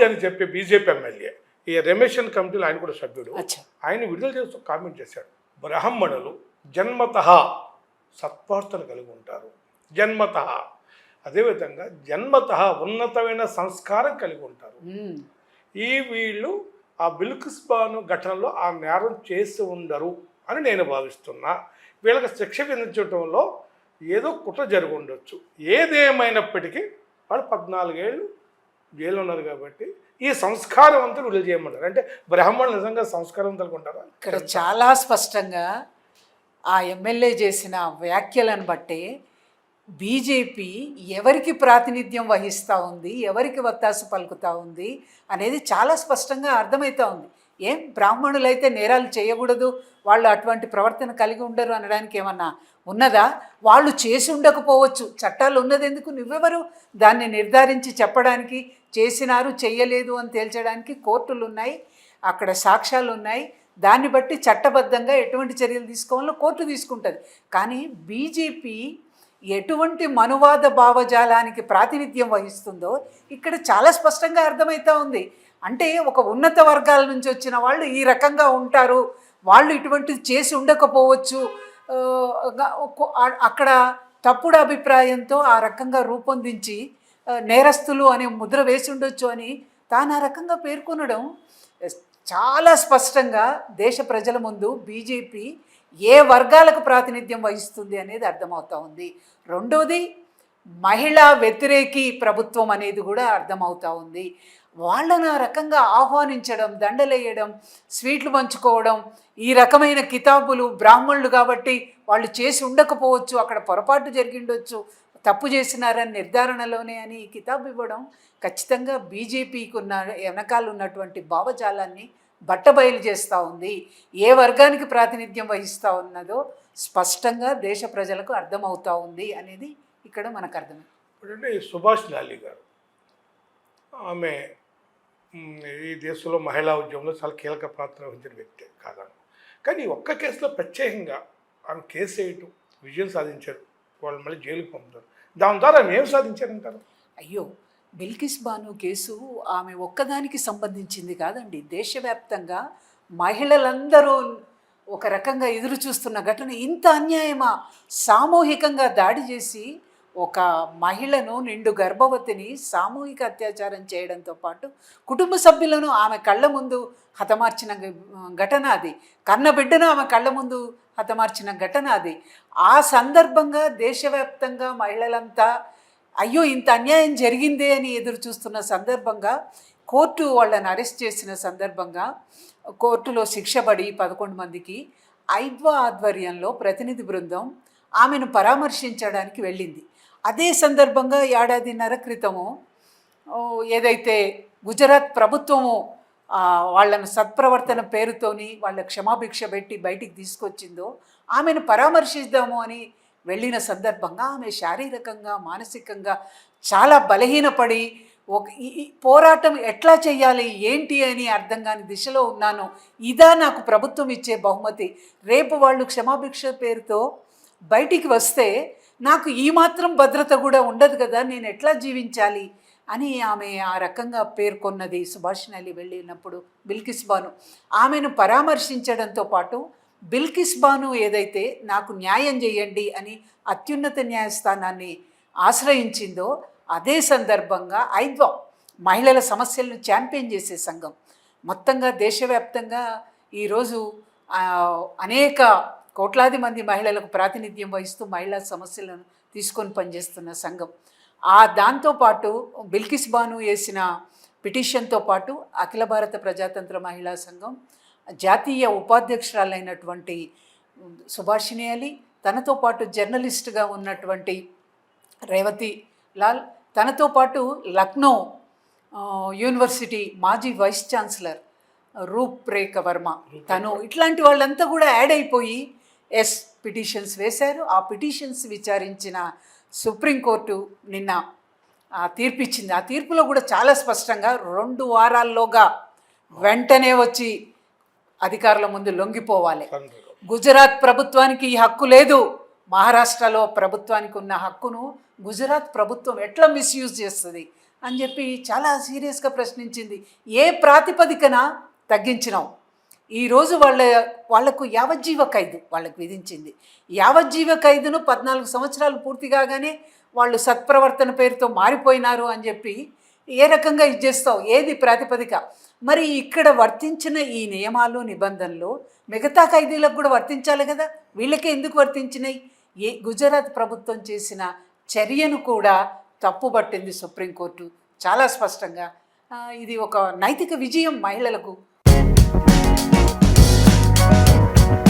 మనోజ్ అని చెప్పి BJP MLA ఈ రమేషన్ కమిటీలో ఆయన కూడా సభ్యుడు. ఆయన విడుదల చేస్తూ కామెంట్ చేశాడు. బ్రాహ్మణులు జన్మత సత్వార్తను కలిగి ఉంటారు. జన్మత. అదేవిధంగా జన్మత ఉన్నతమైన సంస్కారం కలిగి ఉంటారు. ఈ వీళ్ళు ఆ బిల్కిస్ బాను ఘటనలో ఆ నేరం చేసి ఉండరు అని నేను భావిస్తున్నా. వీళ్ళకి శిక్ష విధించడంలో ఏదో కుట్ర జరిగి ఉండొచ్చు. ఏదేమైనప్పటికీ వాళ్ళు పద్నాలుగేళ్ళు జైలు ఉన్నారు కాబట్టి ఈ సంస్కారవంతులు విడుదల చేయమన్నారు అంటే బ్రాహ్మణులు నిజంగా సంస్కారవంతులు ఉంటారా? ఇక్కడ చాలా స్పష్టంగా ఆ ఎమ్మెల్యే చేసిన వ్యాఖ్యలను బట్టే బీజేపీ ఎవరికి ప్రాతినిధ్యం వహిస్తూ ఉంది ఎవరికి వత్తాసు పలుకుతూ ఉంది అనేది చాలా స్పష్టంగా అర్థమవుతా ఉంది. ఏం బ్రాహ్మణులైతే నేరాలు చేయకూడదు వాళ్ళు అటువంటి ప్రవర్తన కలిగి ఉండరు అనడానికి ఏమన్నా ఉన్నదా? వాళ్ళు చేసి ఉండకపోవచ్చు. చట్టాలు ఉన్నది ఎందుకు నువ్వెవరు? దాన్ని నిర్ధారించి చెప్పడానికి చేసినారు చేయలేదు అని తేల్చడానికి కోర్టులు ఉన్నాయి అక్కడ సాక్ష్యాలు ఉన్నాయి దాన్ని బట్టి చట్టబద్ధంగా ఎటువంటి చర్యలు తీసుకోవాలో కోర్టు తీసుకుంటుంది. కానీ బీజేపీ ఎటువంటి మనువాద భావజాలానికి ప్రాతినిధ్యం వహిస్తుందో ఇక్కడ చాలా స్పష్టంగా అర్థమవుతా ఉంది. అంటే ఒక ఉన్నత వర్గాల నుంచి వచ్చిన వాళ్ళు ఈ రకంగా ఉంటారు. వాళ్ళు ఇటువంటిది చేసి ఉండకపోవచ్చు. అక్కడ తప్పుడు అభిప్రాయంతో ఆ రకంగా రూపొందించి నేరస్తులు అనే ముద్ర వేసి ఉండొచ్చు అని తాను ఆ రకంగా పేర్కొనడం చాలా స్పష్టంగా దేశ ప్రజల ముందు బీజేపీ ఏ వర్గాలకు ప్రాతినిధ్యం వహిస్తుంది అనేది అర్థమవుతా ఉంది. రెండోది మహిళా వ్యతిరేకి ప్రభుత్వం అనేది కూడా అర్థమవుతా ఉంది. వాళ్ళని ఆ రకంగా ఆహ్వానించడం దండలేయడం స్వీట్లు పంచుకోవడం ఈ రకమైన కితాబులు బ్రాహ్మణులు కాబట్టి వాళ్ళు చేసి ఉండకపోవచ్చు అక్కడ పొరపాటు జరిగిండొచ్చు తప్పు చేసినారని నిర్ధారణలోనే అని ఈ కితాబు ఇవ్వడం ఖచ్చితంగా బీజేపీకి ఉన్న వెనకాల ఉన్నటువంటి భావజాలాన్ని బట్టబయలు చేస్తూ ఉంది. ఏ వర్గానికి ప్రాతినిధ్యం వహిస్తూ ఉన్నదో స్పష్టంగా దేశ ప్రజలకు అర్థమవుతూ ఉంది అనేది ఇక్కడ మనకు అర్థం ఇప్పుడంటే సుభాష్ లాలి గారు ఆమె ఈ దేశంలో మహిళా ఉద్యమంలో చాలా కీలక పాత్ర వహించిన వ్యక్తి కాదాను కానీ ఒక్క కేసులో ప్రత్యేకంగా ఆమె కేసు వేయటం విజయం సాధించారు. వాళ్ళు మళ్ళీ జైలుకి పంపుతారు. దాని ద్వారా ఆమె ఏం సాధించారంటారు? అయ్యో బిల్కిస్ బాను కేసు ఆమె ఒక్కదానికి సంబంధించింది కాదండి. దేశవ్యాప్తంగా మహిళలందరూ ఒక రకంగా ఎదురు చూస్తున్న ఘటన. ఇంత అన్యాయమా? సామూహికంగా దాడి చేసి ఒక మహిళను నిండు గర్భవతిని సామూహిక అత్యాచారం చేయడంతో పాటు కుటుంబ సభ్యులను ఆమె కళ్ళ ముందు హతమార్చిన ఘటన అది. కన్న బిడ్డను ఆమె కళ్ళ ముందు హతమార్చిన ఘటన అది. ఆ సందర్భంగా దేశవ్యాప్తంగా మహిళలంతా అయ్యో ఇంత అన్యాయం జరిగిందే అని ఎదురు చూస్తున్న సందర్భంగా కోర్టు వాళ్ళని అరెస్ట్ చేసిన సందర్భంగా కోర్టులో శిక్షపడి పదకొండు మందికి ఐద్వా ఆధ్వర్యంలో ప్రతినిధి బృందం ఆమెను పరామర్శించడానికి వెళ్ళింది. అదే సందర్భంగా ఏడాదిన్నర క్రితము ఏదైతే గుజరాత్ ప్రభుత్వము వాళ్ళను సత్ప్రవర్తన పేరుతోని వాళ్ళ క్షమాభిక్ష పెట్టి బయటికి తీసుకొచ్చిందో ఆమెను పరామర్శిద్దాము అని వెళ్ళిన సందర్భంగా ఆమె శారీరకంగా మానసికంగా చాలా బలహీనపడి ఒక ఈ పోరాటం ఎట్లా చేయాలి ఏంటి అని అర్థం కాని దిశలో ఉన్నాను. ఇదా నాకు ప్రభుత్వం ఇచ్చే బహుమతి. రేపు వాళ్ళు క్షమాభిక్ష పేరుతో బయటికి వస్తే నాకు ఈ మాత్రం భద్రత కూడా ఉండదు కదా నేను ఎట్లా జీవించాలి? అని ఆమె ఆ రకంగా పేర్కొన్నది సుభాషిణి అలీ వెళ్ళినప్పుడు బిల్కిస్ బాను. ఆమెను పరామర్శించడంతో పాటు బిల్కిస్ బాను ఏదైతే నాకు న్యాయం చేయండి అని అత్యున్నత న్యాయస్థానాన్ని ఆశ్రయించిందో అదే సందర్భంగా ఐద్వా మహిళల సమస్యలను ఛాంపియన్ చేసే సంఘం. మొత్తంగా దేశవ్యాప్తంగా ఈరోజు అనేక కోట్లాది మంది మహిళలకు ప్రాతినిధ్యం వహిస్తూ మహిళా సమస్యలను తీసుకొని పనిచేస్తున్న సంఘం. ఆ దాంతోపాటు బిల్కిస్ బాను వేసిన పిటిషన్తో పాటు అఖిల భారత ప్రజాతంత్ర మహిళా సంఘం జాతీయ ఉపాధ్యక్షురాలైనటువంటి సుభాషిణి అలీ తనతో పాటు జర్నలిస్ట్గా ఉన్నటువంటి రేవతి లాల్ తనతో పాటు లక్నో యూనివర్సిటీ మాజీ వైస్ ఛాన్సలర్ రూప్రేఖ వర్మ. తను ఇట్లాంటి వాళ్ళంతా కూడా యాడ్ అయిపోయి ఎస్ పిటిషన్స్ వేశారు. ఆ పిటిషన్స్ విచారించిన సుప్రీంకోర్టు నిన్న తీర్పు తీర్పిచ్చింది. ఆ తీర్పులో కూడా చాలా స్పష్టంగా రెండు వారాల్లోగా వెంటనే వచ్చి అధికారుల ముందు లొంగిపోవాలి. గుజరాత్ ప్రభుత్వానికి ఈ హక్కు లేదు. మహారాష్ట్రలో ప్రభుత్వానికి ఉన్న హక్కును గుజరాత్ ప్రభుత్వం ఎట్లా మిస్యూజ్ చేస్తుంది అని చెప్పి చాలా సీరియస్గా ప్రశ్నించింది. ఏ ప్రాతిపదికన తగ్గించినావు ఈరోజు వాళ్ళ వాళ్ళకు యావజ్జీవ ఖైదు వాళ్ళకు విధించింది. యావజ్జీవ ఖైదును పద్నాలుగు సంవత్సరాలు పూర్తి కాగానే వాళ్ళు సత్ప్రవర్తన పేరుతో మారిపోయినారు అని చెప్పి ఏ రకంగా ఇది చేస్తావు? ఏది ప్రాతిపదిక? మరి ఇక్కడ వర్తించిన ఈ నియమాలు నిబంధనలు మిగతా ఖైదీలకు కూడా వర్తించాలి కదా? వీళ్ళకే ఎందుకు వర్తించినాయి? ఏ గుజరాత్ ప్రభుత్వం చేసిన చర్యను కూడా తప్పుబట్టింది సుప్రీంకోర్టు. చాలా స్పష్టంగా ఇది ఒక నైతిక విజయం మహిళలకు